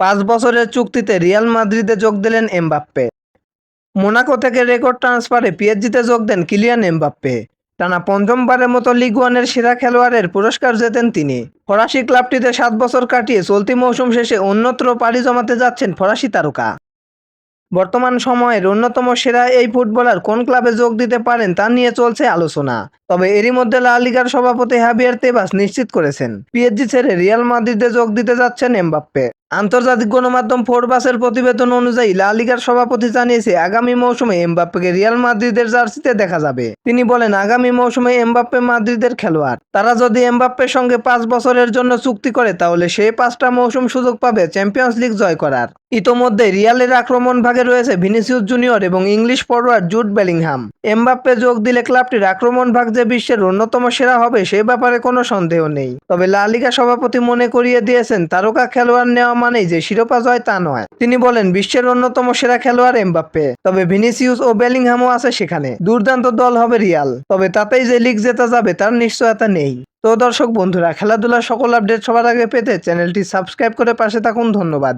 পাঁচ বছরের চুক্তিতে রিয়াল মাদ্রিদে যোগ দিলেন এমবাপ্পে। মোনাকো থেকে রেকর্ড ট্রান্সফারে পিএসজিতে যোগ দেন কিলিয়ান এমবাপ্পে। টানা পঞ্চমবারের মতো লিগ ওয়ানের সেরা খেলোয়াড়ের পুরস্কার জেতেন তিনি। ফরাসি ক্লাবটিতে সাত বছর কাটিয়ে চলতি মৌসুম শেষে অন্যত্র পাড়ি জমাতে যাচ্ছেন ফরাসি তারকা। বর্তমান সময়ের অন্যতম সেরা এই ফুটবলার কোন ক্লাবে যোগ দিতে পারেন তা নিয়ে চলছে আলোচনা। তবে এরই মধ্যে লা লিগার সভাপতি হাবিয়ার তেবাস নিশ্চিত করেছেন পিএসজি ছেড়ে রিয়াল মাদ্রিদে যোগ দিতে যাচ্ছেন এমবাপ্পে। আন্তর্জাতিক গণমাধ্যম ফোরবাসের প্রতিবেদন অনুযায়ী লা লিগার সভাপতি জানিয়েছে, আগামী মৌসুমে এমবাপ্পেকে রিয়াল মাদ্রিদের জার্সিতে দেখা যাবে। তিনি বলেন, আগামী মৌসুমে এমবাপ্পে মাদ্রিদের খেলোয়াড়। তারা যদি এমবাপ্পের সঙ্গে পাঁচ বছরের জন্য চুক্তি করে, তাহলে সে পাঁচটা মৌসুম সুযোগ পাবে চ্যাম্পিয়ন্স লিগ জয় করার। ইতোমধ্যে রিয়ালের আক্রমণ ভাগে রয়েছে ভিনিসিউস জুনিয়র এবং English forward Jude Bellingham. Mbappe যোগ দিলে ক্লাবটির আক্রমণ ভাগ যে বিশ্বের অন্যতম সেরা হবে, সে ব্যাপারে কোনো সন্দেহ নেই। তবে লা লিগা সভাপতি মনে করিয়ে দিয়েছেন, তারকা খেলোয়াড় নেওয়া মানেই যে শিরোপা জয় তা নয়। তিনি বলেন, বিশ্বের অন্যতম সেরা খেলোয়াড় এমবাপ্পে। তবে ভিনিসিউস ও বেলিংহামও আছে সেখানে। দুর্দান্ত দল হবে রিয়াল। তবে তাতেই যে লিগ জেতা যাবে, তার নিশ্চয়তা নেই। তো দর্শক বন্ধুরা, খেলাধুলার সকল আপডেট সবার আগে পেতে চ্যানেলটি সাবস্ক্রাইব করে পাশে থাকুন। ধন্যবাদ।